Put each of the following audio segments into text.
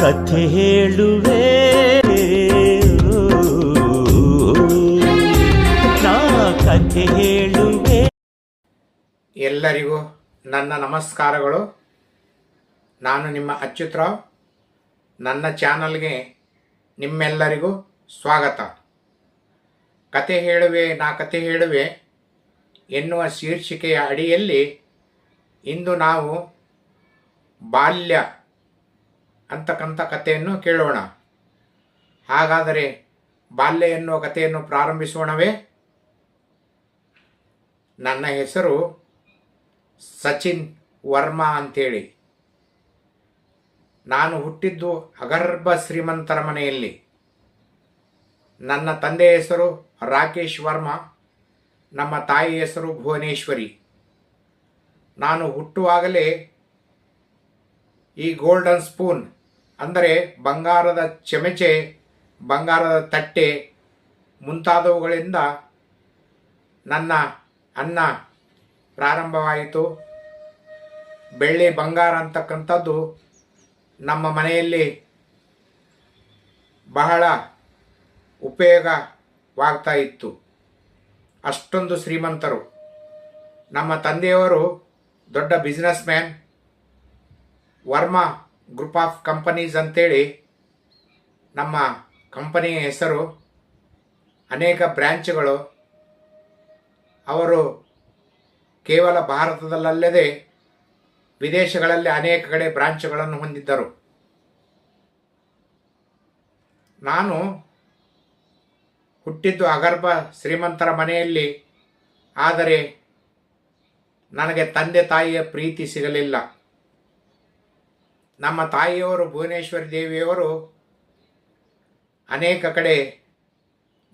ಕಥೆ ಹೇಳುವೆ. ನಾ ಕಥೆ ಹೇಳುವೆ. ಎಲ್ಲರಿಗೂ ನನ್ನ ನಮಸ್ಕಾರಗಳು. ನಾನು ನಿಮ್ಮ ಅಚ್ಯುತರಾವ್ ನನ್ನ ಚಾನಲ್ಗೆ ನಿಮ್ಮೆಲ್ಲರಿಗೂ ಸ್ವಾಗತ. ಕತೆ ಹೇಳುವೆ, ನಾ ಕತೆ ಹೇಳುವೆ ಎನ್ನುವ ಶೀರ್ಷಿಕೆಯ ಅಡಿಯಲ್ಲಿ ಇಂದು ನಾವು ಬಾಲ್ಯ ಅಂತಕ್ಕಂಥ ಕಥೆಯನ್ನು ಕೇಳೋಣ. ಹಾಗಾದರೆ ಬಾಲ್ಯ ಎನ್ನುವ ಕಥೆಯನ್ನು ಪ್ರಾರಂಭಿಸೋಣವೇ? ನನ್ನ ಹೆಸರು ಸಚಿನ್ ವರ್ಮಾ ಅಂತೇಳಿ. ನಾನು ಹುಟ್ಟಿದ್ದು ಅಗರ್ಭ ಶ್ರೀಮಂತರ ಮನೆಯಲ್ಲಿ. ನನ್ನ ತಂದೆಯ ಹೆಸರು ರಾಕೇಶ್ ವರ್ಮಾ, ನಮ್ಮ ತಾಯಿ ಹೆಸರು ಭುವನೇಶ್ವರಿ. ನಾನು ಹುಟ್ಟುವಾಗಲೇ ಈ ಗೋಲ್ಡನ್ ಸ್ಪೂನ್ ಅಂದರೆ ಬಂಗಾರದ ಚಮಚೆ, ಬಂಗಾರದ ತಟ್ಟೆ ಮುಂತಾದವುಗಳಿಂದ ನನ್ನ ಅನ್ನ ಪ್ರಾರಂಭವಾಯಿತು. ಬೆಳ್ಳಿ ಬಂಗಾರ ಅಂತಕ್ಕಂಥದ್ದು ನಮ್ಮ ಮನೆಯಲ್ಲಿ ಬಹಳ ಉಪಯೋಗವಾಗ್ತಾ ಇತ್ತು. ಅಷ್ಟೊಂದು ಶ್ರೀಮಂತರು. ನಮ್ಮ ತಂದೆಯವರು ದೊಡ್ಡ business man Varma group of companies ಅಂತೇಳಿ ನಮ್ಮ ಕಂಪನಿಯ ಹೆಸರು, ಅನೇಕ ಬ್ರ್ಯಾಂಚ್ಗಳು ಅವರು ಕೇವಲ ಭಾರತದಲ್ಲಲ್ಲದೆ ವಿದೇಶಗಳಲ್ಲಿ ಅನೇಕ ಕಡೆ ಬ್ರಾಂಚ್ಗಳನ್ನು ಹೊಂದಿದ್ದರು. ನಾನು ಹುಟ್ಟಿದ್ದು ಅಗರ್ಭ ಶ್ರೀಮಂತರ ಮನೆಯಲ್ಲಿ, ಆದರೆ ನನಗೆ ತಂದೆ ತಾಯಿಯ ಪ್ರೀತಿ ಸಿಗಲಿಲ್ಲ. ನಮ್ಮ ತಾಯಿಯವರು, ಭುವನೇಶ್ವರಿ ದೇವಿಯವರು ಅನೇಕ ಕಡೆ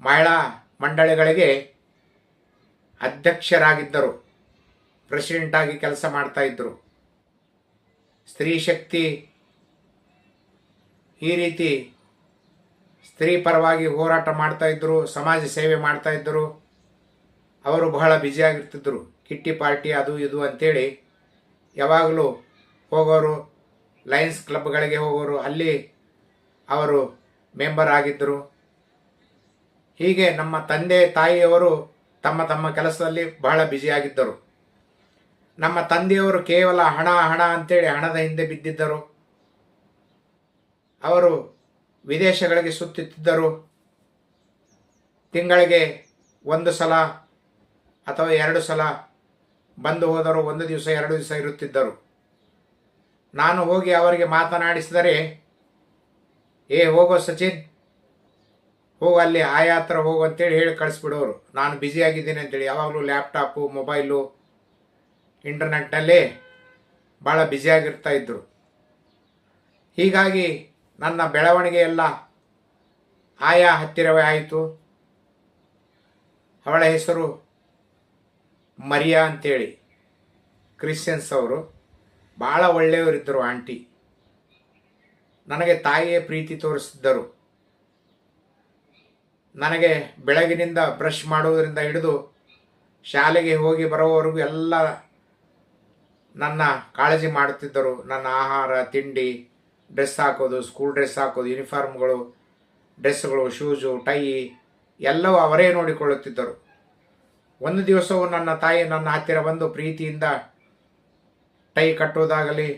ಮಹಿಳಾ ಮಂಡಳಿಗಳಿಗೆ ಅಧ್ಯಕ್ಷರಾಗಿದ್ದರು. ಪ್ರೆಸಿಡೆಂಟ್ ಆಗಿ ಕೆಲಸ ಮಾಡ್ತಾ ಇದ್ದರು ಸ್ತ್ರೀ ಶಕ್ತಿ ಈ ರೀತಿ ಸ್ತ್ರೀ ಪರವಾಗಿ ಹೋರಾಟ ಮಾಡ್ತಾ ಇದ್ದರು ಸಮಾಜ ಸೇವೆ ಮಾಡ್ತಾ ಇದ್ದರು ಅವರು ಬಹಳ ಬ್ಯುಸಿಯಾಗಿರ್ತಿದ್ರು ಕಿಟ್ಟಿ ಪಾರ್ಟಿ ಅದು ಇದು ಅಂತೇಳಿ ಯಾವಾಗಲೂ ಹೋಗೋರು ಲಯನ್ಸ್ ಕ್ಲಬ್ಗಳಿಗೆ ಹೋಗೋರು ಅಲ್ಲಿ ಅವರು ಮೆಂಬರ್ ಆಗಿದ್ದರು. ಹೀಗೆ ನಮ್ಮ ತಂದೆ, ತಾಯಿಯವರು ತಮ್ಮ ತಮ್ಮ ಕೆಲಸದಲ್ಲಿ ಬಹಳ ಬ್ಯುಸಿಯಾಗಿದ್ದರು ನಮ್ಮ ತಂದೆಯವರು ಕೇವಲ ಹಣ ಹಣ ಅಂತೇಳಿ ಹಣದ ಹಿಂದೆ ಬಿದ್ದಿದ್ದರು. ಅವರು ವಿದೇಶಗಳಿಗೆ ಸುತ್ತುತ್ತಿದ್ದರು. ತಿಂಗಳಿಗೆ ಒಂದು ಸಲ ಅಥವಾ ಎರಡು ಸಲ ಬಂದು ಹೋದರು ಒಂದು ದಿವಸ, ಎರಡು ದಿವಸ ಇರುತ್ತಿದ್ದರು. ನಾನು ಹೋಗಿ ಅವರಿಗೆ ಮಾತನಾಡಿಸಿದರೆ, ಏ, ಹೋಗೋ ಸಚಿನ್. ಹೋಗು, ಅಲ್ಲಿ ಆಯಾ ಹತ್ರ ಹೋಗು ಅಂತೇಳಿ ಹೇಳಿ ಕಳಿಸ್ಬಿಡೋರು. ನಾನು ಬ್ಯುಸಿಯಾಗಿದ್ದೀನಿ ಅಂತೇಳಿ. ಯಾವಾಗಲೂ ಲ್ಯಾಪ್ಟಾಪು ಮೊಬೈಲು ಇಂಟರ್ನೆಟ್ನಲ್ಲೇ ಭಾಳ ಬ್ಯುಸಿಯಾಗಿರ್ತಾ ಇದ್ದರು ಹೀಗಾಗಿ ನನ್ನ ಬೆಳವಣಿಗೆ ಎಲ್ಲ ಆಯಾ ಹತ್ತಿರವೇ ಆಯಿತು. ಅವಳ ಹೆಸರು ಮರಿಯಾ ಅಂತೇಳಿ. ಕ್ರಿಶ್ಚಿಯನ್ಸ್ ಅವರು. ಭಾಳ ಒಳ್ಳೆಯವರಿದ್ದರು ಆಂಟಿ. ನನಗೆ ತಾಯಿಯೇ ಪ್ರೀತಿ ತೋರಿಸಿದ್ದರು. ನನಗೆ ಬೆಳಗಿನಿಂದ ಬ್ರಷ್ ಮಾಡುವುದರಿಂದ ಹಿಡಿದು ಶಾಲೆಗೆ ಹೋಗಿ ಬರೋವರೆಗೂ ಎಲ್ಲ ನನ್ನ ಕಾಳಜಿ ಮಾಡುತ್ತಿದ್ದರು. ನನ್ನ ಆಹಾರ, ತಿಂಡಿ, ಡ್ರೆಸ್ ಹಾಕೋದು, ಸ್ಕೂಲ್ ಡ್ರೆಸ್ ಹಾಕೋದು, ಯೂನಿಫಾರ್ಮ್ಗಳು, ಡ್ರೆಸ್ಗಳು, ಶೂಸು, ಟೈ ಎಲ್ಲವೂ ಅವರೇ ನೋಡಿಕೊಳ್ಳುತ್ತಿದ್ದರು. ಒಂದು ದಿವಸವೂ ನನ್ನ ತಾಯಿ ನನ್ನ ಹತ್ತಿರ ಬಂದು ಪ್ರೀತಿಯಿಂದ ಟೈ ಕಟ್ಟುವುದಾಗಲಿ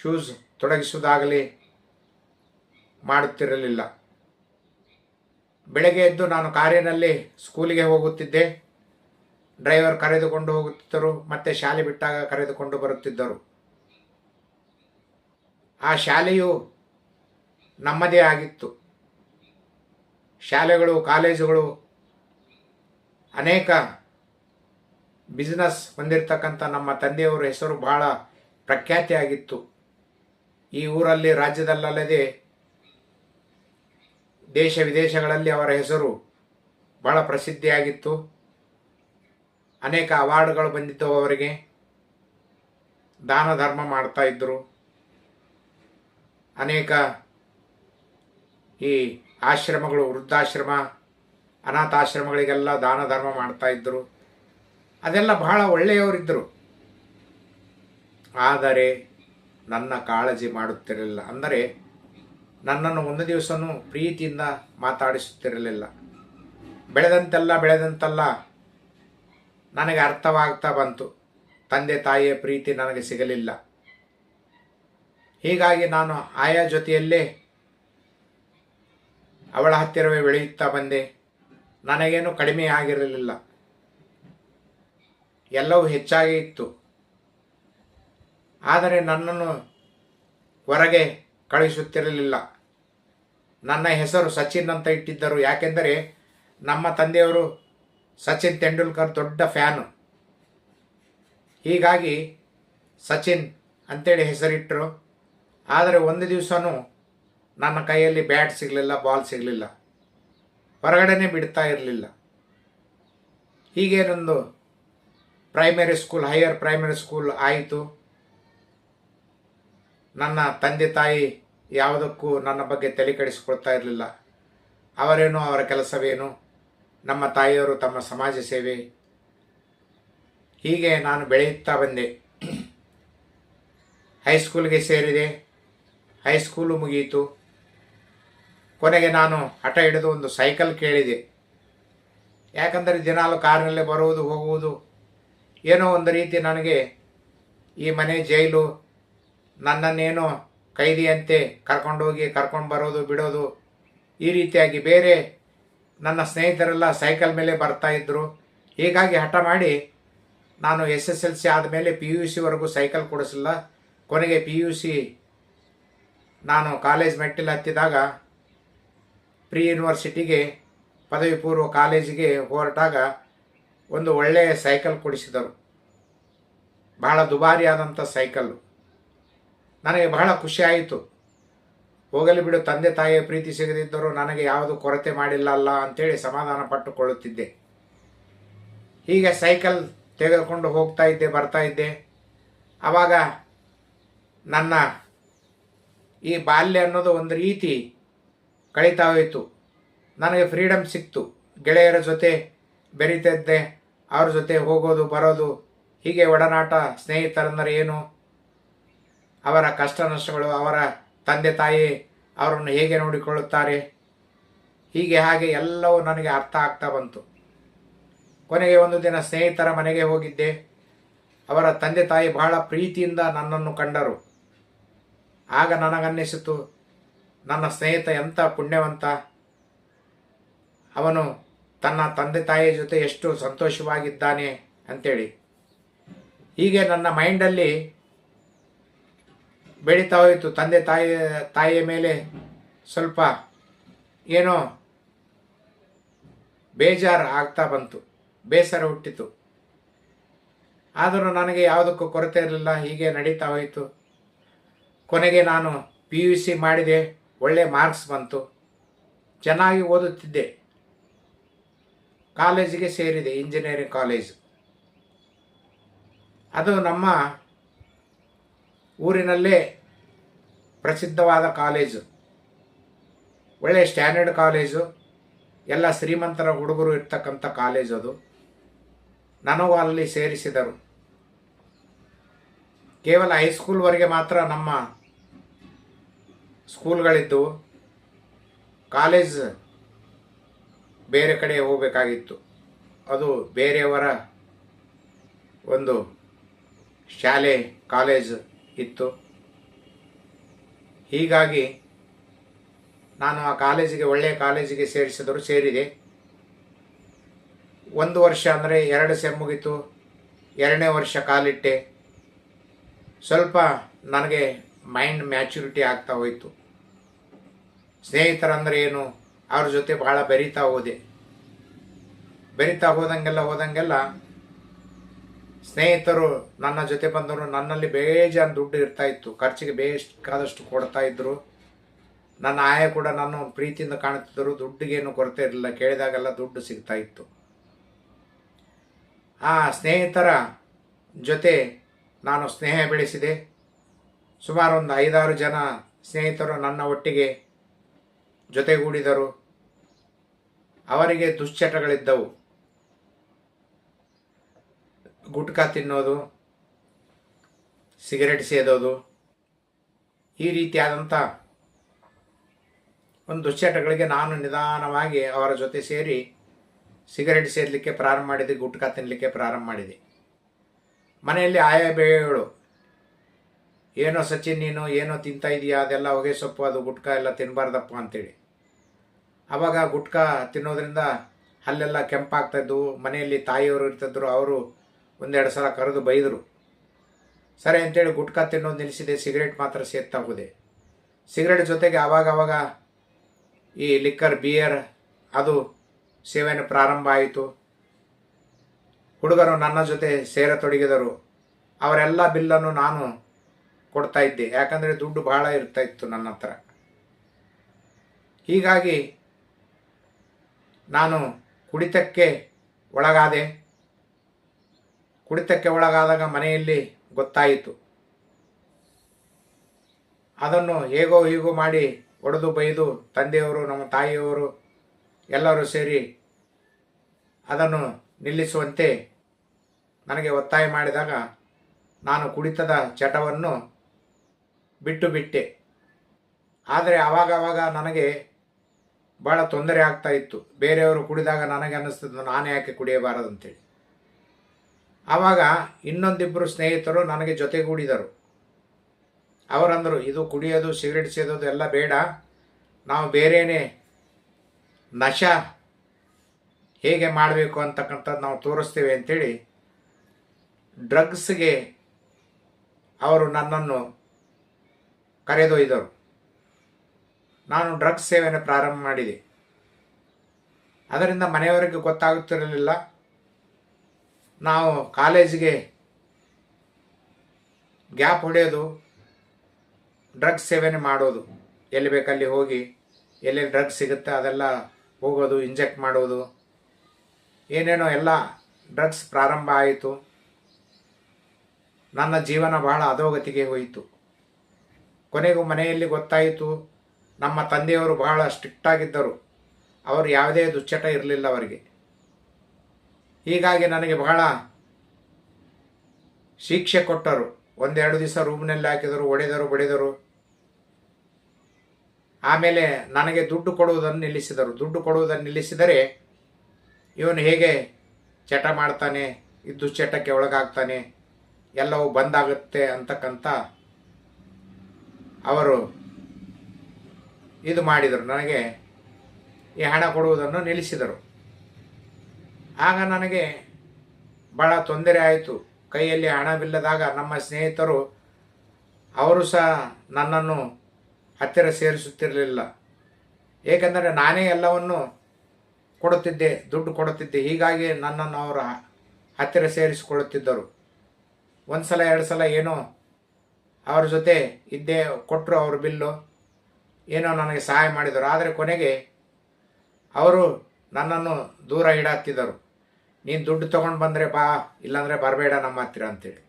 ಶೂಸ್ ತೊಡಗಿಸುವುದಾಗಲಿ ಮಾಡುತ್ತಿರಲಿಲ್ಲ. ಬೆಳಗ್ಗೆ ಎದ್ದು ನಾನು ಕಾರಿನಲ್ಲಿ ಸ್ಕೂಲಿಗೆ ಹೋಗುತ್ತಿದ್ದೆ. ಡ್ರೈವರ್ ಕರೆದುಕೊಂಡು ಹೋಗುತ್ತಿದ್ದರು, ಮತ್ತೆ ಶಾಲೆ ಬಿಟ್ಟಾಗ ಕರೆದುಕೊಂಡು ಬರುತ್ತಿದ್ದರು. ಆ ಶಾಲೆಯು ನಮ್ಮದೇ ಆಗಿತ್ತು. ಶಾಲೆಗಳು, ಕಾಲೇಜುಗಳು ಅನೇಕ ಬಿಸ್ನೆಸ್ ಹೊಂದಿರತಕ್ಕಂಥ ನಮ್ಮ ತಂದೆಯವರ ಹೆಸರು ಬಹಳ ಪ್ರಖ್ಯಾತಿಯಾಗಿತ್ತು. ಈ ಊರಲ್ಲಿ ರಾಜ್ಯದಲ್ಲದೆ ದೇಶ ವಿದೇಶಗಳಲ್ಲಿ ಅವರ ಹೆಸರು ಬಹಳ ಪ್ರಸಿದ್ಧಿಯಾಗಿತ್ತು. ಅನೇಕ ಅವಾರ್ಡ್ಗಳು ಬಂದಿದ್ದವು ಅವರಿಗೆ. ದಾನ ಧರ್ಮ ಮಾಡ್ತಾ ಇದ್ದರು ಅನೇಕ ಈ ಆಶ್ರಮಗಳು ವೃದ್ಧಾಶ್ರಮ, ಅನಾಥಾಶ್ರಮಗಳಿಗೆಲ್ಲ ದಾನ ಧರ್ಮ ಮಾಡ್ತಾ ಇದ್ದರು ಅದೆಲ್ಲ ಬಹಳ ಒಳ್ಳೆಯವರಿದ್ದರು ಆದರೆ ನನ್ನ ಕಾಳಜಿ ಮಾಡುತ್ತಿರಲಿಲ್ಲ. ಅಂದರೆ ನನ್ನನ್ನು ಒಂದು ದಿವಸನೂ ಪ್ರೀತಿಯಿಂದ ಮಾತಾಡಿಸುತ್ತಿರಲಿಲ್ಲ. ಬೆಳೆದಂತೆಲ್ಲ ಬೆಳೆದಂತೆಲ್ಲ ನನಗೆ ಅರ್ಥವಾಗ್ತಾ ಬಂತು. ತಂದೆ ತಾಯಿಯ ಪ್ರೀತಿ ನನಗೆ ಸಿಗಲಿಲ್ಲ. ಹೀಗಾಗಿ ನಾನು ಆಯಾ ಜೊತೆಯಲ್ಲೇ ಅವಳ ಹತ್ತಿರವೇ ಬೆಳೆಯುತ್ತಾ ಬಂದೆ. ನನಗೇನು ಕಡಿಮೆ ಆಗಿರಲಿಲ್ಲ. ಎಲ್ಲವೂ ಹೆಚ್ಚಾಗಿ ಇತ್ತು. ಆದರೆ ನನ್ನನ್ನು ಹೊರಗೆ ಕಳಿಸುತ್ತಿರಲಿಲ್ಲ ನನ್ನ ಹೆಸರು ಸಚಿನ್ ಅಂತ ಇಟ್ಟಿದ್ದರು. ಯಾಕೆಂದರೆ ನಮ್ಮ ತಂದೆಯವರು ಸಚಿನ್ ತೆಂಡೂಲ್ಕರ್ ದೊಡ್ಡ ಫ್ಯಾನು. ಹೀಗಾಗಿ ಸಚಿನ್ ಅಂತೇಳಿ ಹೆಸರಿಟ್ಟರು ಆದರೆ ಒಂದು ದಿವಸನೂ ನನ್ನ ಕೈಯಲ್ಲಿ ಬ್ಯಾಟ್ ಸಿಗಲಿಲ್ಲ, ಬಾಲ್ ಸಿಗಲಿಲ್ಲ. ಹೊರಗಡೆನೇ ಬಿಡ್ತಾ ಇರಲಿಲ್ಲ. ಹೀಗೇನೊಂದು ನಂದು primary school higher primary school ಆಯಿತು. ನನ್ನ ತಂದೆ ತಾಯಿ ಯಾವುದಕ್ಕೂ ನನ್ನ ಬಗ್ಗೆ ತಲೆ ಕೆಡಿಸಿಕೊಳ್ತಾ ಇರಲಿಲ್ಲ. ಅವರೇನು, ಅವರ ಕೆಲಸವೇನು? ನಮ್ಮ ತಾಯಿಯವರು ತಮ್ಮ ಸಮಾಜ ಸೇವೆ. ಹೀಗೆ ನಾನು ಬೆಳೆಯುತ್ತಾ ಬಂದೆ. ಹೈಸ್ಕೂಲ್ಗೆ ಸೇರಿದೆ. ಹೈಸ್ಕೂಲು ಮುಗಿಯಿತು ಕೊನೆಗೆ ನಾನು ಹಠ ಹಿಡಿದು ಒಂದು ಸೈಕಲ್ ಕೇಳಿದೆ. ಯಾಕಂದರೆ ದಿನಾಲು ಕಾರಿನಲ್ಲೇ ಬರುವುದು, ಹೋಗುವುದು ಏನೋ ಒಂದು ರೀತಿ ನನಗೆ ಈ ಮನೆ ಜೈಲು, ನನ್ನನ್ನೇನೋ ಕೈದಿಯಂತೆ ಕರ್ಕೊಂಡೋಗಿ ಕರ್ಕೊಂಡು ಬರೋದು, ಬಿಡೋದು, ಈ ರೀತಿಯಾಗಿ ಬೇರೆ ನನ್ನ ಸ್ನೇಹಿತರೆಲ್ಲ ಸೈಕಲ್ ಮೇಲೆ ಬರ್ತಾ ಇದ್ದರು ಹೀಗಾಗಿ ಹಠ ಮಾಡಿ ನಾನು ಎಸ್ ಎಸ್ ಎಲ್ ಸಿ ಆದಮೇಲೆ ಪಿ ಯು ಸಿವರೆಗೂ ಸೈಕಲ್ ಕೊಡಿಸಿಲ್ಲ. ಕೊನೆಗೆ ಪಿ ಯು ಸಿ ನಾನು ಕಾಲೇಜ್ ಮೆಟ್ಟಿಲು ಹತ್ತಿದಾಗ ಪ್ರೀ ಯೂನಿವರ್ಸಿಟಿಗೆ ಪದವಿ ಪೂರ್ವ ಕಾಲೇಜಿಗೆ ಹೊರಟಾಗ ಒಂದು ಒಳ್ಳೆಯ ಸೈಕಲ್ ಕೊಡಿಸಿದರು. ಬಹಳ ದುಬಾರಿಯಾದಂಥ ಸೈಕಲ್ಲು ನನಗೆ ಬಹಳ ಖುಷಿಯಾಯಿತು ಹೋಗಲಿ ಬಿಡು, ತಂದೆ ತಾಯಿಯ ಪ್ರೀತಿ ಸಿಗದಿದ್ದರೂ ನನಗೆ ಯಾವುದು ಕೊರತೆ ಮಾಡಿಲ್ಲ ಅಲ್ಲ ಅಂತೇಳಿ ಸಮಾಧಾನ ಪಟ್ಟುಕೊಳ್ಳುತ್ತಿದ್ದೆ. ಹೀಗೆ ಸೈಕಲ್ ತೆಗೆದುಕೊಂಡು ಹೋಗ್ತಾ ಇದ್ದೆ, ಬರ್ತಾ ಇದ್ದೆ. ಆವಾಗ ನನ್ನ ಈ ಬಾಲ್ಯ ಅನ್ನೋದು ಒಂದು ರೀತಿ ಕಳೀತಾ ಹೋಯಿತು. ನನಗೆ ಫ್ರೀಡಮ್ ಸಿಕ್ತು. ಗೆಳೆಯರ ಜೊತೆ ಬೆರೀತಿದ್ದೆ. ಅವ್ರ ಜೊತೆ ಹೋಗೋದು, ಬರೋದು, ಹೀಗೆ ಒಡನಾಟ ಸ್ನೇಹಿತರಂದರೆ ಏನು? ಅವರ ಕಷ್ಟ ನಷ್ಟಗಳು, ಅವರ ತಂದೆ ತಾಯಿ ಅವರನ್ನು ಹೇಗೆ ನೋಡಿಕೊಳ್ಳುತ್ತಾರೆ? ಹೀಗೆ ಹಾಗೆ ಎಲ್ಲವೂ ನನಗೆ ಅರ್ಥ ಆಗ್ತಾ ಬಂತು. ಕೊನೆಗೆ ಒಂದು ದಿನ ಸ್ನೇಹಿತರ ಮನೆಗೆ ಹೋಗಿದ್ದೆ. ಅವರ ತಂದೆ ತಾಯಿ ಬಹಳ ಪ್ರೀತಿಯಿಂದ ನನ್ನನ್ನು ಕಂಡರು. ಆಗ ನನಗನ್ನಿಸಿತು, ನನ್ನ ಸ್ನೇಹಿತ ಎಂಥ ಪುಣ್ಯವಂತ. ಅವನು ತನ್ನ ತಂದೆ ತಾಯಿಯ ಜೊತೆ ಎಷ್ಟು ಸಂತೋಷವಾಗಿದ್ದಾನೆ ಅಂತೇಳಿ. ಹೀಗೆ ನನ್ನ ಮೈಂಡಲ್ಲಿ ಬೆಳೀತಾ ಹೋಯಿತು. ತಂದೆ ತಾಯಿ, ತಾಯಿಯ ಮೇಲೆ ಸ್ವಲ್ಪ ಏನೋ ಬೇಜಾರು ಆಗ್ತಾ ಬಂತು. ಬೇಸರ ಹುಟ್ಟಿತು. ಆದರೂ ನನಗೆ ಯಾವುದಕ್ಕೂ ಕೊರತೆ ಇರಲಿಲ್ಲ. ಹೀಗೆ ನಡೀತಾ ಹೋಯಿತು. ಕೊನೆಗೆ ನಾನು ಪಿ ಯು ಸಿ ಮಾಡಿದೆ. ಒಳ್ಳೆ ಮಾರ್ಕ್ಸ್ ಬಂತು. ಚೆನ್ನಾಗಿ ಓದುತ್ತಿದ್ದೆ. ಕಾಲೇಜಿಗೆ ಸೇರಿದೆ ಇಂಜಿನಿಯರಿಂಗ್ ಕಾಲೇಜ್ ಅದು ನಮ್ಮ ಊರಿನಲ್ಲೇ ಪ್ರಸಿದ್ಧವಾದ ಕಾಲೇಜು. ಒಳ್ಳೆಯ ಸ್ಟ್ಯಾಂಡರ್ಡ್ ಕಾಲೇಜು. ಎಲ್ಲ ಶ್ರೀಮಂತರ ಹುಡುಗರು ಇರ್ತಕ್ಕಂಥ ಕಾಲೇಜ್ ಅದು. ನನಗೂ ಅಲ್ಲಿ ಸೇರಿಸಿದರು. ಕೇವಲ ಹೈಸ್ಕೂಲ್ವರೆಗೆ ಮಾತ್ರ ನಮ್ಮ ಸ್ಕೂಲ್ಗಳಿದ್ದವು ಕಾಲೇಜ್ ಬೇರೆ ಕಡೆ ಹೋಗಬೇಕಾಗಿತ್ತು. ಅದು ಬೇರೆಯವರ ಒಂದು ಶಾಲೆ, ಕಾಲೇಜ್ ಇತ್ತು. ಹೀಗಾಗಿ ನಾನು ಆ ಕಾಲೇಜಿಗೆ, ಒಳ್ಳೆಯ ಕಾಲೇಜಿಗೆ ಸೇರಿಸಿದರು ಸೇರಿದೆ ಒಂದು ವರ್ಷ ಅಂದರೆ ಎರಡು ಸೆಮ್ ಮುಗಿತು. ಎರಡನೇ ವರ್ಷ ಕಾಲಿಟ್ಟೆ. ಸ್ವಲ್ಪ ನನಗೆ ಮೈಂಡ್ ಮ್ಯಾಚುರಿಟಿ ಆಗ್ತಾ ಹೋಯಿತು. ಸ್ನೇಹಿತರಂದರೆ ಏನು? ಅವ್ರ ಜೊತೆ ಭಾಳ ಬೆರೀತಾ ಹೋದೆ. ಬೆರೀತಾ ಹೋದಂಗೆಲ್ಲ ಹೋದಂಗೆಲ್ಲ ಸ್ನೇಹಿತರು ನನ್ನ ಜೊತೆ ಬಂದವರು, ನನ್ನಲ್ಲಿ ಬೇಜಾನ್ ದುಡ್ಡು ಇರ್ತಾ ಇತ್ತು. ಖರ್ಚಿಗೆ ಬೇಕಾದಷ್ಟು ಕೊಡ್ತಾ ಇದ್ರು. ನನ್ನ ಆಯ ಕೂಡ ನನ್ನ ಪ್ರೀತಿಯಿಂದ ಕಾಣುತ್ತಿದ್ದರು. ದುಡ್ಡಿಗೇನು ಕೊರತೆ ಇರಲಿಲ್ಲ. ಕೇಳಿದಾಗೆಲ್ಲ ದುಡ್ಡು ಸಿಗ್ತಾ ಇತ್ತು. ಆ ಸ್ನೇಹಿತರ ಜೊತೆ ನಾನು ಸ್ನೇಹ ಬೆಳೆಸಿದೆ. ಸುಮಾರು ಒಂದು ಐದಾರು ಜನ ಸ್ನೇಹಿತರು ನನ್ನ ಒಟ್ಟಿಗೆ ಜೊತೆಗೂಡಿದರು. ಅವರಿಗೆ ದುಶ್ಚಟಗಳಿದ್ದವು. ಗುಟ್ಕಾ ತಿನ್ನೋದು, ಸಿಗರೆಟ್ ಸೇದೋದು, ಈ ರೀತಿಯಾದಂಥ ಒಂದು ದುಶ್ಚಟಗಳಿಗೆ ನಾನು ನಿಧಾನವಾಗಿ ಅವರ ಜೊತೆ ಸೇರಿ ಸಿಗರೆಟ್ ಸೇದಲಿಕ್ಕೆ ಪ್ರಾರಂಭ ಮಾಡಿದೆ, ಗುಟ್ಕಾ ತಿನ್ನಲಿಕ್ಕೆ ಪ್ರಾರಂಭ ಮಾಡಿದೆ. ಮನೆಯಲ್ಲಿ ಆಯಾ ಬೇಳೆಗಳು ಏನೋ ಸಚಿನ್ ನೀನು ಏನೋ ತಿಂತಾ ಇದೀಯಾ? ಅದೆಲ್ಲ ಹೊಗೆ ಸೊಪ್ಪು, ಅದು ಗುಟ್ಕಾ ಎಲ್ಲ ತಿನ್ನಬಾರ್ದಪ್ಪ ಅಂತೇಳಿ. ಆವಾಗ ಗುಟ್ಕಾ ತಿನ್ನೋದ್ರಿಂದ ಅಲ್ಲೆಲ್ಲ ಕೆಂಪಾಗ್ತಾಯಿದ್ವು ಮನೆಯಲ್ಲಿ ತಾಯಿಯವರು ಇರ್ತಿದ್ರು. ಅವರು ಒಂದೆರಡು ಸಲ ಕರೆದು ಬೈದರು. ಸರಿ ಅಂತೇಳಿ ಗುಟ್ಕಾ ತಿನ್ನೋದು ನಿಲ್ಲಿಸಿದೆ. ಸಿಗರೇಟ್ ಮಾತ್ರ ಸೇರ್ತಾ ಹೋದೆ. ಸಿಗರೇಟ್ ಜೊತೆಗೆ ಆವಾಗ ಆವಾಗ ಈ ಲಿಕ್ಕರ್ ಬಿಯರ್ ಅದು ಸೇವನೆ ಪ್ರಾರಂಭ ಆಯಿತು. ಹುಡುಗರು ನನ್ನ ಜೊತೆ ಸೇರತೊಡಗಿದರು. ಅವರೆಲ್ಲ ಬಿಲ್ಲನ್ನು ನಾನು ಕೊಡ್ತಾ ಇದ್ದೆ. ಯಾಕಂದರೆ ದುಡ್ಡು ಬಹಳ ಇರ್ತಾ ಇತ್ತು ನನ್ನ ಹತ್ರ. ಹೀಗಾಗಿ ನಾನು ಕುಡಿತಕ್ಕೆ ಒಳಗಾದೆ. ಕುಡಿತಕ್ಕೆ ಒಳಗಾದಾಗ ಮನೆಯಲ್ಲಿ ಗೊತ್ತಾಯಿತು. ಅದನ್ನು ಹೇಗೋ ಹೀಗೋ ಮಾಡಿ ಒಡೆದು ಬೈದು ತಂದೆಯವರು, ನಮ್ಮ ತಾಯಿಯವರು ಎಲ್ಲರೂ ಸೇರಿ ಅದನ್ನು ನಿಲ್ಲಿಸುವಂತೆ ನನಗೆ ಒತ್ತಾಯ ಮಾಡಿದಾಗ ನಾನು ಕುಡಿತದ ಚಟವನ್ನು ಬಿಟ್ಟು ಬಿಟ್ಟೆ. ಆದರೆ ಆವಾಗವಾಗ ನನಗೆ ಭಾಳ ತೊಂದರೆ ಆಗ್ತಾ ಇತ್ತು. ಬೇರೆಯವರು ಕುಡಿದಾಗ ನನಗೆ ಅನ್ನಿಸ್ತಿದ್ದು ನಾನು ಯಾಕೆ ಕುಡಿಯಬಾರದು ಅಂತೇಳಿ. ಆವಾಗ ಇನ್ನೊಂದಿಬ್ಬರು ಸ್ನೇಹಿತರು ನನಗೆ ಜೊತೆಗೂಡಿದರು. ಅವರಂದರು, ಇದು ಕುಡಿಯೋದು, ಸಿಗರೇಟ್ ಸೇದೋದು ಎಲ್ಲ ಬೇಡ. ನಾವು ಬೇರೆಯೇ ನಶ. ಹೇಗೆ ಮಾಡಬೇಕು ಅಂತಕ್ಕಂಥದ್ದು ನಾವು ತೋರಿಸ್ತೇವೆ ಅಂತೇಳಿ ಡ್ರಗ್ಸ್ಗೆ ಅವರು ನನ್ನನ್ನು ಕರೆದೊಯ್ದರು. ನಾನು ಡ್ರಗ್ಸ್ ಸೇವನೆ ಪ್ರಾರಂಭ ಮಾಡಿದೆ. ಅದರಿಂದ ಮನೆಯವರಿಗೆ ಗೊತ್ತಾಗುತ್ತಿರಲಿಲ್ಲ. ನಾವು ಕಾಲೇಜಿಗೆ ಗ್ಯಾಪ್ ಹೊಡೆಯೋದು ಡ್ರಗ್ಸ್ ಸೇವನೆ ಮಾಡೋದು. ಎಲ್ಲಿ ಬೇಕಲ್ಲಿ ಹೋಗಿ ಎಲ್ಲಿ ಡ್ರಗ್ಸ್ ಸಿಗುತ್ತೆ ಅದೆಲ್ಲ ಹೋಗೋದು, ಇಂಜೆಕ್ಟ್ ಮಾಡೋದು. ಏನೇನೋ ಎಲ್ಲ ಡ್ರಗ್ಸ್ ಪ್ರಾರಂಭ ಆಯಿತು. ನನ್ನ ಜೀವನ ಬಹಳ ಅಧೋಗತಿಗೆ ಹೋಯಿತು. ಕೊನೆಗೂ ಮನೆಯಲ್ಲಿ ಗೊತ್ತಾಯಿತು. ನಮ್ಮ ತಂದೆಯವರು ಬಹಳ ಸ್ಟ್ರಿಕ್ಟ್ ಆಗಿದ್ದರು. ಅವರು ಯಾವುದೇ ದುಶ್ಚಟ ಇರಲಿಲ್ಲ ಅವರಿಗೆ. ಹೀಗಾಗಿ ನನಗೆ ಬಹಳ ಶಿಕ್ಷೆ ಕೊಟ್ಟರು. ಒಂದೆರಡು ದಿವಸ ರೂಮ್ನಲ್ಲಿ ಹಾಕಿದರು ಒಡೆದರು ಬಡಿದರು. ಆಮೇಲೆ ನನಗೆ ದುಡ್ಡು ಕೊಡುವುದನ್ನು ನಿಲ್ಲಿಸಿದರು. ದುಡ್ಡು ಕೊಡುವುದನ್ನು ನಿಲ್ಲಿಸಿದರೆ ಇವನು ಹೇಗೆ ಚಟ ಮಾಡ್ತಾನೆ ಇದ್ದು ಚಟಕ್ಕೆ ಒಳಗಾಗ್ತಾನೆ, ಎಲ್ಲವೂ ಬಂದಾಗುತ್ತೆ ಅಂತಕ್ಕಂಥ ಅವರು ಇದು ಮಾಡಿದರು. ನನಗೆ ಈ ಹಣ ಕೊಡುವುದನ್ನು ನಿಲ್ಲಿಸಿದರು. ಆಗ ನನಗೆ ಭಾಳ ತೊಂದರೆ ಆಯಿತು. ಕೈಯಲ್ಲಿ ಹಣವಿಲ್ಲದಾಗ ನಮ್ಮ ಸ್ನೇಹಿತರು, ಅವರು ಸಹ ನನ್ನನ್ನು ಹತ್ತಿರ ಸೇರಿಸುತ್ತಿರಲಿಲ್ಲ. ಏಕೆಂದರೆ ನಾನೇ ಎಲ್ಲವನ್ನು ಕೊಡುತ್ತಿದ್ದೆ, ದುಡ್ಡು ಕೊಡುತ್ತಿದ್ದೆ. ಹೀಗಾಗಿ ನನ್ನನ್ನು ಅವರ ಹತ್ತಿರ ಸೇರಿಸಿಕೊಳ್ಳುತ್ತಿದ್ದರು. ಒಂದು ಸಲ ಎರಡು ಸಲ ಏನೋ ಅವ್ರ ಜೊತೆ ಇದ್ದೇ ಕೊಟ್ಟರು ಅವ್ರ ಬಿಲ್ಲು. ಏನೋ ನನಗೆ ಸಹಾಯ ಮಾಡಿದರು. ಆದರೆ ಕೊನೆಗೆ ಅವರು ನನ್ನನ್ನು ದೂರ ಇಡಾಕ್ತಿದ್ದರು ನೀನು ದುಡ್ಡು ತೊಗೊಂಡು ಬಂದರೆ ಬಾ, ಇಲ್ಲಾಂದರೆ ಬರಬೇಡ ನಮ್ಮ ಹತ್ತಿರ ಅಂತೇಳಿ.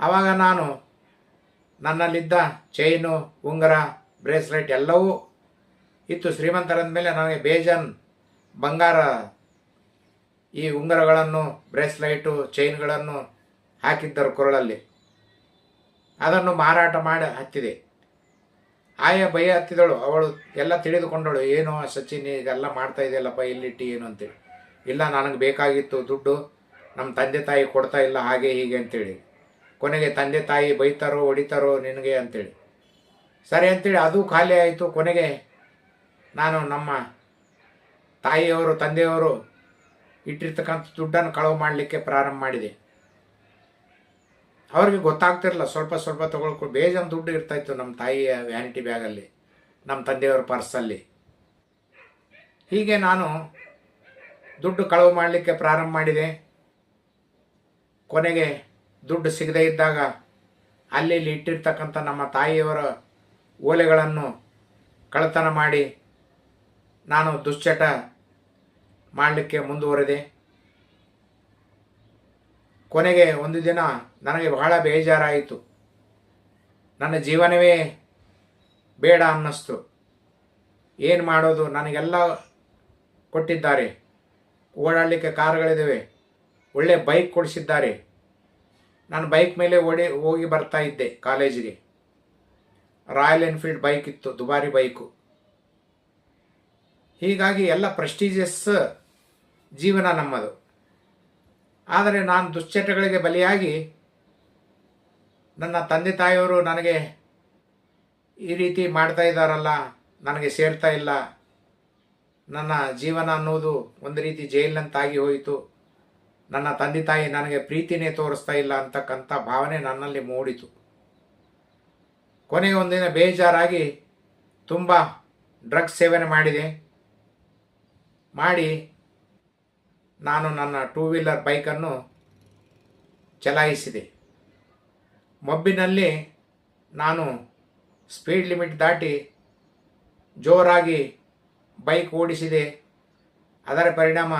ಆವಾಗ ನಾನು ನನ್ನಲ್ಲಿದ್ದ ಚೈನು, ಉಂಗುರ, ಬ್ರೇಸ್ಲೆಟ್ ಎಲ್ಲವೂ ಇತ್ತು. ಶ್ರೀಮಂತರಂದ ಮೇಲೆ ನನಗೆ ಬೇಜನ್ ಬಂಗಾರ ಈ ಉಂಗುರಗಳನ್ನು, ಬ್ರೇಸ್ಲೈಟು, ಚೈನ್ಗಳನ್ನು ಹಾಕಿದ್ದರು ಕೊರಳಲ್ಲಿ. ಅದನ್ನು ಮಾರಾಟ ಮಾಡಿ ಹತ್ತಿದೆ. ಆಯ ಭಯ ಹತ್ತಿದಳು. ಅವಳು ಎಲ್ಲ ತಿಳಿದುಕೊಂಡಳು. ಏನು ಸಚಿನ್ ಇದೆಲ್ಲ ಮಾಡ್ತಾ ಇದೆಯಲ್ಲಪ್ಪ ಇಲ್ಲಿಟ್ಟು ಏನು ಅಂತೇಳಿ. ಇಲ್ಲ, ನನಗೆ ಬೇಕಾಗಿತ್ತು ದುಡ್ಡು. ನಮ್ಮ ತಂದೆ ತಾಯಿ ಕೊಡ್ತಾ ಇಲ್ಲ, ಹಾಗೆ ಹೀಗೆ ಅಂತೇಳಿ. ಕೊನೆಗೆ ತಂದೆ ತಾಯಿ ಬೈತಾರೋ, ಹೊಡಿತಾರೋ, ನಿನಗೆ ಅಂತೇಳಿ. ಸರಿ ಅಂತೇಳಿ, ಅದು ಖಾಲಿ ಆಯಿತು. ಕೊನೆಗೆ ನಾನು ನಮ್ಮ ತಾಯಿಯವರು, ತಂದೆಯವರು ಇಟ್ಟಿರ್ತಕ್ಕಂಥ ದುಡ್ಡನ್ನು ಕಳವು ಮಾಡಲಿಕ್ಕೆ ಪ್ರಾರಂಭ ಮಾಡಿದೆ. ಅವ್ರಿಗೆ ಗೊತ್ತಾಗ್ತಿರಲ್ಲ ಸ್ವಲ್ಪ ಸ್ವಲ್ಪ ತೊಗೊಳ್ಕೊ ಬೇಜಾನ್ ದುಡ್ಡು ಇರ್ತಾಯಿತ್ತು ನಮ್ಮ ತಾಯಿಯ ವ್ಯಾನಿಟಿ ಬ್ಯಾಗಲ್ಲಿ ನಮ್ಮ ತಂದೆಯವರ ಪರ್ಸಲ್ಲಿ ಹೀಗೆ ನಾನು ದುಡ್ಡು ಕಳವು ಮಾಡಲಿಕ್ಕೆ ಪ್ರಾರಂಭ ಮಾಡಿದೆ. ಕೊನೆಗೆ ದುಡ್ಡು ಸಿಗದೇ ಇದ್ದಾಗ ಅಲ್ಲಿ ಇಲ್ಲಿ ಇಟ್ಟಿರ್ತಕ್ಕಂಥ ನಮ್ಮ ತಾಯಿಯವರ ಓಲೆಗಳನ್ನು ಕಳತನ ಮಾಡಿ ನಾನು ದುಶ್ಚಟ ಮಾಡಲಿಕ್ಕೆ ಮುಂದುವರೆದೆ. ಕೊನೆಗೆ ಒಂದು ದಿನ ನನಗೆ ಬಹಳ ಬೇಜಾರಾಯಿತು. ನನ್ನ ಜೀವನವೇ ಬೇಡ ಅನ್ನಿಸ್ತು. ಏನು ಮಾಡೋದು? ನನಗೆಲ್ಲ ಕೊಟ್ಟಿದ್ದಾರೆ. ಓಡಾಡಲಿಕ್ಕೆ ಕಾರುಗಳಿದ್ದಾವೆ ಒಳ್ಳೆ ಬೈಕ್ ಕೊಡಿಸಿದ್ದಾರೆ. ನಾನು ಬೈಕ್ ಮೇಲೆ ಓಡಿ, ಹೋಗಿ ಬರ್ತಾ ಇದ್ದೆ ಕಾಲೇಜಿಗೆ. ರಾಯಲ್ ಎನ್ಫೀಲ್ಡ್ ಬೈಕ್ ಇತ್ತು, ದುಬಾರಿ ಬೈಕು ಹೀಗಾಗಿ ಎಲ್ಲ ಪ್ರೆಸ್ಟೀಜಿಯಸ್ ಜೀವನ ನಮ್ಮದು. ಆದರೆ ನಾನು ದುಶ್ಚಟಗಳಿಗೆ ಬಲಿಯಾಗಿ ನನ್ನ ತಂದೆ ತಾಯಿಯವರು ನನಗೆ ಈ ರೀತಿ ಮಾಡ್ತಾ ಇದ್ದಾರಲ್ಲ, ನನಗೆ ಸೇರ್ತಾ ಇಲ್ಲ. ನನ್ನ ಜೀವನ ಅನ್ನೋದು ಒಂದು ರೀತಿ ಜೈಲಿನಂತಾಗಿ ಹೋಯಿತು. ನನ್ನ ತಂದೆ ತಾಯಿ ನನಗೆ ಪ್ರೀತಿನೇ ತೋರಿಸ್ತಾ ಇಲ್ಲ ಅಂತಕ್ಕಂಥ ಭಾವನೆ ನನ್ನಲ್ಲಿ ಮೂಡಿತು. ಕೊನೆಗೆ ಒಂದಿನ ಬೇಜಾರಾಗಿ ತುಂಬ ಡ್ರಗ್ಸ್ ಸೇವನೆ ಮಾಡಿದೆ. ಮಾಡಿ ನಾನು ನನ್ನ ಟೂ ವೀಲರ್ ಬೈಕನ್ನು ಚಲಾಯಿಸಿದೆ. ಮಬ್ಬಿನಲ್ಲಿ ನಾನು ಸ್ಪೀಡ್ ಲಿಮಿಟ್ ದಾಟಿ ಜೋರಾಗಿ ಬೈಕ್ ಓಡಿಸಿದೆ. ಅದರ ಪರಿಣಾಮ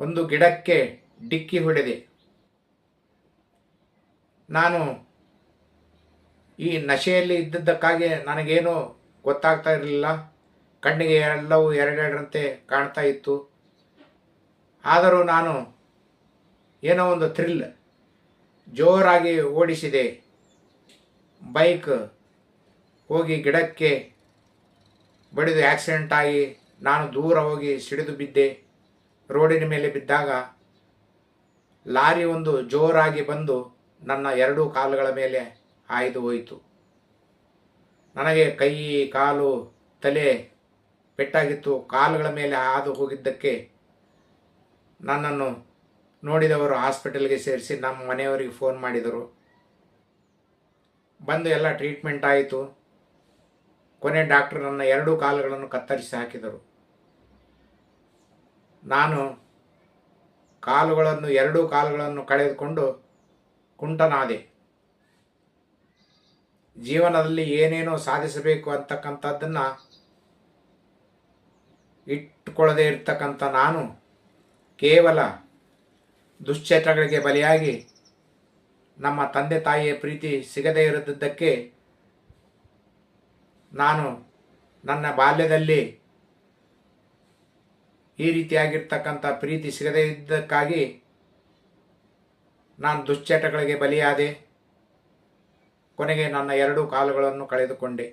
ಒಂದು ಗಿಡಕ್ಕೆ ಡಿಕ್ಕಿ ಹೊಡೆದೆ. ನಾನು ಈ ನಶೆಯಲ್ಲಿ ಇದ್ದದ್ದಕ್ಕಾಗಿ ನನಗೇನು ಗೊತ್ತಾಗ್ತಾ ಇರಲಿಲ್ಲ. ಕಣ್ಣಿಗೆ ಎಲ್ಲವೂ ಎರಡೆರಡರಂತೆ ಕಾಣ್ತಾ ಇತ್ತು. ಆದರೂ ನಾನು ಏನೋ ಒಂದು ಥ್ರಿಲ್ ಜೋರಾಗಿ ಓಡಿಸಿದೆ. ಬೈಕ್ ಹೋಗಿ ಗಿಡಕ್ಕೆ ಬಡಿದು ಆಕ್ಸಿಡೆಂಟ್ ಆಗಿ ನಾನು ದೂರ ಹೋಗಿ ಸಿಡಿದು ಬಿದ್ದೆ. ರೋಡಿನ ಮೇಲೆ ಬಿದ್ದಾಗ ಲಾರಿ ಒಂದು ಜೋರಾಗಿ ಬಂದು ನನ್ನ ಎರಡೂ ಕಾಲುಗಳ ಮೇಲೆ ಆಯ್ದು ಹೋಯಿತು. ನನಗೆ ಕೈ, ಕಾಲು, ತಲೆ ಪೆಟ್ಟಾಗಿತ್ತು. ಕಾಲುಗಳ ಮೇಲೆ ಹಾದು ಹೋಗಿದ್ದಕ್ಕೆ ನನ್ನನ್ನು ನೋಡಿದವರು ಹಾಸ್ಪಿಟಲ್ಗೆ ಸೇರಿಸಿ ನಮ್ಮ ಮನೆಯವರಿಗೆ ಫೋನ್ ಮಾಡಿದರು. ಬಂದು ಎಲ್ಲ ಟ್ರೀಟ್ಮೆಂಟ್ ಆಯಿತು. ಕೊನೆ ಡಾಕ್ಟರ್ ನನ್ನ ಎರಡೂ ಕಾಲುಗಳನ್ನು ಕತ್ತರಿಸಿ ಹಾಕಿದರು. ನಾನು ಕಾಲುಗಳನ್ನು, ಎರಡೂ ಕಾಲುಗಳನ್ನು ಕಳೆದುಕೊಂಡು ಕುಂಟನಾದೆ. ಜೀವನದಲ್ಲಿ ಏನೇನೋ ಸಾಧಿಸಬೇಕು ಅಂತಕ್ಕಂಥದ್ದನ್ನು ಇಟ್ಟುಕೊಳ್ಳದೇ ಇರ್ತಕ್ಕಂಥ ನಾನು ಕೇವಲ ದುಶ್ಚಟಗಳಿಗೆ ಬಲಿಯಾಗಿ ನಮ್ಮ ತಂದೆ ತಾಯಿಯ ಪ್ರೀತಿ ಸಿಗದೇ ಇರದಿದ್ದಕ್ಕೆ ನಾನು ನನ್ನ ಬಾಲ್ಯದಲ್ಲಿ ಈ ರೀತಿಯಾಗಿರ್ತಕ್ಕಂಥ ಪ್ರೀತಿ ಸಿಗದೇ ಇದ್ದಕ್ಕಾಗಿ ನಾನು ದುಶ್ಚಟಗಳಿಗೆ ಬಲಿಯಾದೆ. ಕೊನೆಗೆ ನನ್ನ ಎರಡು ಕಾಲುಗಳನ್ನು ಕಳೆದುಕೊಂಡೆ.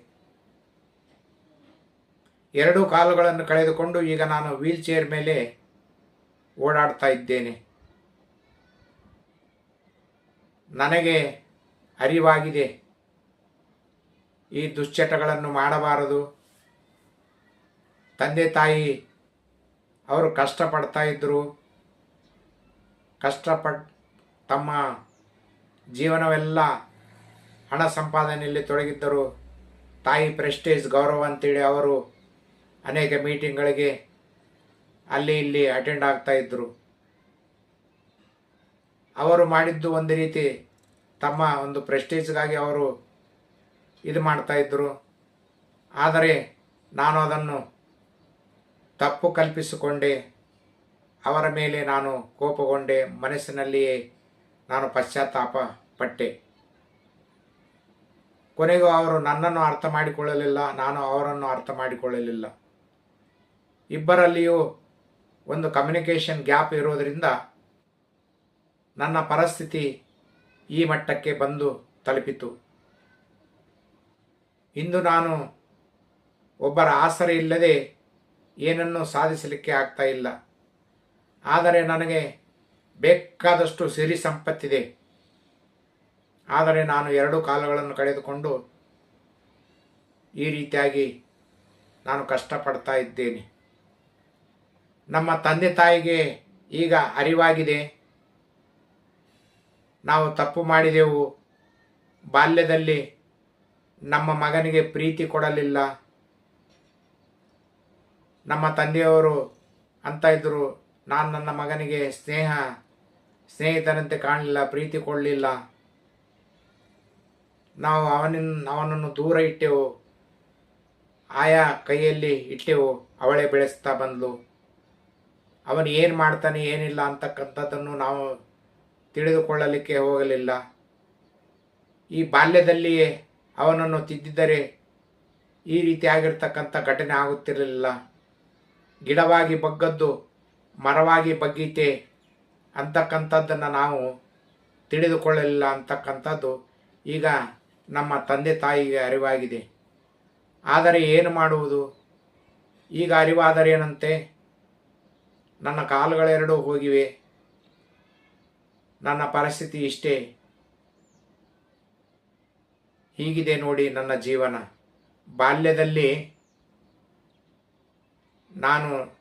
ಎರಡು ಕಾಲುಗಳನ್ನು ಕಳೆದುಕೊಂಡು ಈಗ ನಾನು ವೀಲ್ ಚೇರ್ ಮೇಲೆ ಓಡಾಡ್ತಾ ಇದ್ದೇನೆ. ನನಗೆ ಅರಿವಾಗಿದೆ. ಈ ದುಶ್ಚಟಗಳನ್ನು ಮಾಡಬಾರದು. ತಂದೆ ತಾಯಿ ಅವರು ಕಷ್ಟಪಡ್ತಾ ಇದ್ದರು ಕಷ್ಟಪಟ್ಟು ತಮ್ಮ ಜೀವನವೆಲ್ಲ ಹಣ ಸಂಪಾದನೆಯಲ್ಲಿ ತೊಡಗಿದ್ದರು. ತಾಯಿ ಪ್ರೆಸ್ಟೇಜ್ ಗೌರವ ಅಂತೇಳಿ ಅವರು ಅನೇಕ ಮೀಟಿಂಗ್ಗಳಿಗೆ ಅಲ್ಲಿ ಇಲ್ಲಿ ಅಟೆಂಡ್ ಆಗ್ತಾ ಇದ್ದರು ಅವರು ಮಾಡಿದ್ದು ಒಂದು ರೀತಿ ತಮ್ಮ ಒಂದು ಪ್ರೆಸ್ಟೀಜ್ಗಾಗಿ ಅವರು ಇದು ಮಾಡ್ತಾ ಇದ್ದರು ಆದರೆ ನಾನು ಅದನ್ನು ತಪ್ಪು ಕಲ್ಪಿಸಿಕೊಂಡೆ. ಅವರ ಮೇಲೆ ನಾನು ಕೋಪಗೊಂಡೆ. ಮನಸ್ಸಿನಲ್ಲಿಯೇ ನಾನು ಪಶ್ಚಾತ್ತಾಪ ಪಟ್ಟೆ. ಕೊನೆಗೂ ಅವರು ನನ್ನನ್ನು ಅರ್ಥ ಮಾಡಿಕೊಳ್ಳಲಿಲ್ಲ. ನಾನು ಅವರನ್ನು ಅರ್ಥ ಮಾಡಿಕೊಳ್ಳಲಿಲ್ಲ. ಇಬ್ಬರಲ್ಲಿಯೂ ಒಂದು ಕಮ್ಯುನಿಕೇಷನ್ ಗ್ಯಾಪ್ ಇರೋದರಿಂದ ನನ್ನ ಪರಿಸ್ಥಿತಿ ಈ ಮಟ್ಟಕ್ಕೆ ಬಂದು ತಲುಪಿತು. ಇಂದು ನಾನು ಒಬ್ಬರ ಆಸರೆ ಇಲ್ಲದೆ ಏನನ್ನು ಸಾಧಿಸಲಿಕ್ಕೆ ಆಗ್ತಾ ಇಲ್ಲ. ಆದರೆ ನನಗೆ ಬೇಕಾದಷ್ಟು ಸಿರಿ ಸಂಪತ್ತಿದೆ. ಆದರೆ ನಾನು ಎರಡು ಕಾಲುಗಳನ್ನು ಕಳೆದುಕೊಂಡು ಈ ರೀತಿಯಾಗಿ ನಾನು ಕಷ್ಟಪಡ್ತಾ ಇದ್ದೇನೆ. ನಮ್ಮ ತಂದೆ ತಾಯಿಗೆ ಈಗ ಅರಿವಾಗಿದೆ. ನಾವು ತಪ್ಪು ಮಾಡಿದೆವು. ಬಾಲ್ಯದಲ್ಲಿ ನಮ್ಮ ಮಗನಿಗೆ ಪ್ರೀತಿ ಕೊಡಲಿಲ್ಲ. ನಮ್ಮ ತಂದೆಯವರು ಅಂತ ಇದ್ದರು ನಾನು ನನ್ನ ಮಗನಿಗೆ ಸ್ನೇಹ ಸ್ನೇಹಿತರಂತೆ ಕಾಣಲಿಲ್ಲ, ಪ್ರೀತಿ ಕೊಡಲಿಲ್ಲ. ನಾವು ಅವನಿನ್, ಅವನನ್ನು ದೂರ ಇಟ್ಟೆವು. ಆಯಾ ಕೈಯಲ್ಲಿ ಇಟ್ಟೆವು. ಅವಳೇ ಬೆಳೆಸ್ತಾ ಬಂದಳು ಅವನು ಏನು ಮಾಡ್ತಾನೆ, ಏನಿಲ್ಲ ಅಂತಕ್ಕಂಥದ್ದನ್ನು ನಾವು ತಿಳಿದುಕೊಳ್ಳಲಿಕ್ಕೆ ಹೋಗಲಿಲ್ಲ. ಈ ಬಾಲ್ಯದಲ್ಲಿಯೇ ಅವನನ್ನು ತಿದ್ದಿದ್ದರೆ ಈ ರೀತಿಯಾಗಿರ್ತಕ್ಕಂಥ ಘಟನೆ ಆಗುತ್ತಿರಲಿಲ್ಲ. ಗಿಡವಾಗಿ ಬಗ್ಗದ್ದು, ಮರವಾಗಿ ಬಗ್ಗೀತೆ ಅಂತಕ್ಕಂಥದ್ದನ್ನು ನಾವು ತಿಳಿದುಕೊಳ್ಳಲಿಲ್ಲ ಅಂತಕ್ಕಂಥದ್ದು ಈಗ ನಮ್ಮ ತಂದೆ ತಾಯಿಗೆ ಅರಿವಾಗಿದೆ. ಆದರೆ ಏನು ಮಾಡುವುದು? ಈಗ ಅರಿವಾದರೇನಂತೆ ನನ್ನ ಕಾಲುಗಳೆರಡೂ ಹೋಗಿವೆ. ನನ್ನ ಪರಿಸ್ಥಿತಿ ಇಷ್ಟೇ. ಹೀಗಿದೆ ನೋಡಿ ನನ್ನ ಜೀವನ. ಬಾಲ್ಯದಲ್ಲಿ ನಾನು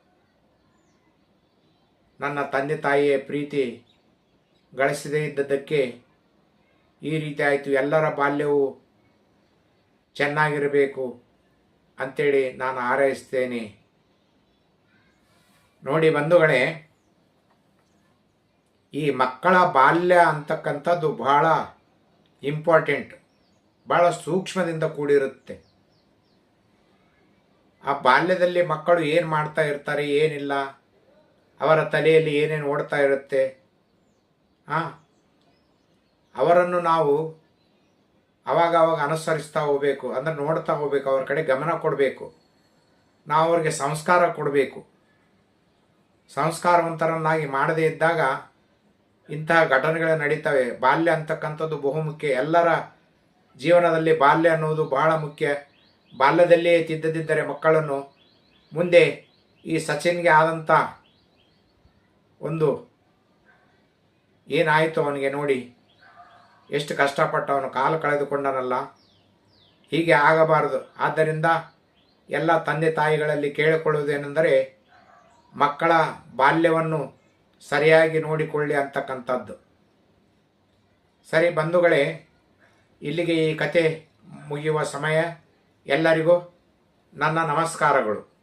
ನನ್ನ ತಂದೆ ತಾಯಿಯ ಪ್ರೀತಿ ಗಳಿಸದೇ ಇದ್ದದ್ದಕ್ಕೆ ಈ ರೀತಿ ಆಯಿತು. ಎಲ್ಲರ ಬಾಲ್ಯವು ಚೆನ್ನಾಗಿರಬೇಕು ಅಂತೇಳಿ ನಾನು ಹಾರೈಸ್ತೇನೆ. ನೋಡಿ ಬಂಧುಗಳೇ, ಈ ಮಕ್ಕಳ ಬಾಲ್ಯ ಅಂತಕ್ಕಂಥದ್ದು ಬಹಳ ಇಂಪಾರ್ಟೆಂಟ್, ಬಹಳ ಸೂಕ್ಷ್ಮದಿಂದ ಕೂಡಿರುತ್ತೆ. ಆ ಬಾಲ್ಯದಲ್ಲಿ ಮಕ್ಕಳು ಏನು ಮಾಡ್ತಾ ಇರ್ತಾರೆ, ಏನಿಲ್ಲ, ಅವರ ತಲೆಯಲ್ಲಿ ಏನೇನು ಓಡ್ತಾ ಇರುತ್ತೆ ಹಾಂ ಅವರನ್ನು ನಾವು ಅವಾಗ ಅವಾಗ ಅನುಸರಿಸ್ತಾ ಹೋಗ್ಬೇಕು, ಅಂದ್ರೆ ನೋಡ್ತಾ ಹೋಗ್ಬೇಕು, ಅವ್ರ ಕಡೆ ಗಮನ ಕೊಡಬೇಕು, ನಾವು ಅವ್ರಿಗೆ ಸಂಸ್ಕಾರ ಕೊಡಬೇಕು. ಸಂಸ್ಕಾರವಂತರನ್ನಾಗಿ ಮಾಡದೇ ಇದ್ದಾಗ ಇಂತಹ ಘಟನೆಗಳು ನಡೀತವೆ. ಬಾಲ್ಯ ಅಂತಕ್ಕಂಥದ್ದು ಬಹುಮುಖ್ಯ. ಎಲ್ಲರ ಜೀವನದಲ್ಲಿ ಬಾಲ್ಯ ಅನ್ನೋದು ಬಹಳ ಮುಖ್ಯ. ಬಾಲ್ಯದಲ್ಲಿಯೇ ತಿದ್ದದಿದ್ದರೆ ಮಕ್ಕಳನ್ನು ಮುಂದೆ ಈ ಸಚಿನ್ಗೆ ಆದಂಥ ಒಂದು ಏನಾಯಿತು ಅವನಿಗೆ ನೋಡಿ. ಎಷ್ಟು ಕಷ್ಟಪಟ್ಟು ಅವನು ಕಾಲು ಕಳೆದುಕೊಂಡನಲ್ಲ. ಹೀಗೆ ಆಗಬಾರದು. ಆದ್ದರಿಂದ ಎಲ್ಲ ತಂದೆ ತಾಯಿಗಳಲ್ಲಿ ಕೇಳಿಕೊಳ್ಳುವುದೇನೆಂದರೆ ಮಕ್ಕಳ ಬಾಲ್ಯವನ್ನು ಸರಿಯಾಗಿ ನೋಡಿಕೊಳ್ಳಿ ಅಂತಕ್ಕಂಥದ್ದು. ಸರಿ ಬಂಧುಗಳೇ, ಇಲ್ಲಿಗೆ ಈ ಕತೆ ಮುಗಿಯುವ ಸಮಯ. ಎಲ್ಲರಿಗೂ ನನ್ನ ನಮಸ್ಕಾರಗಳು.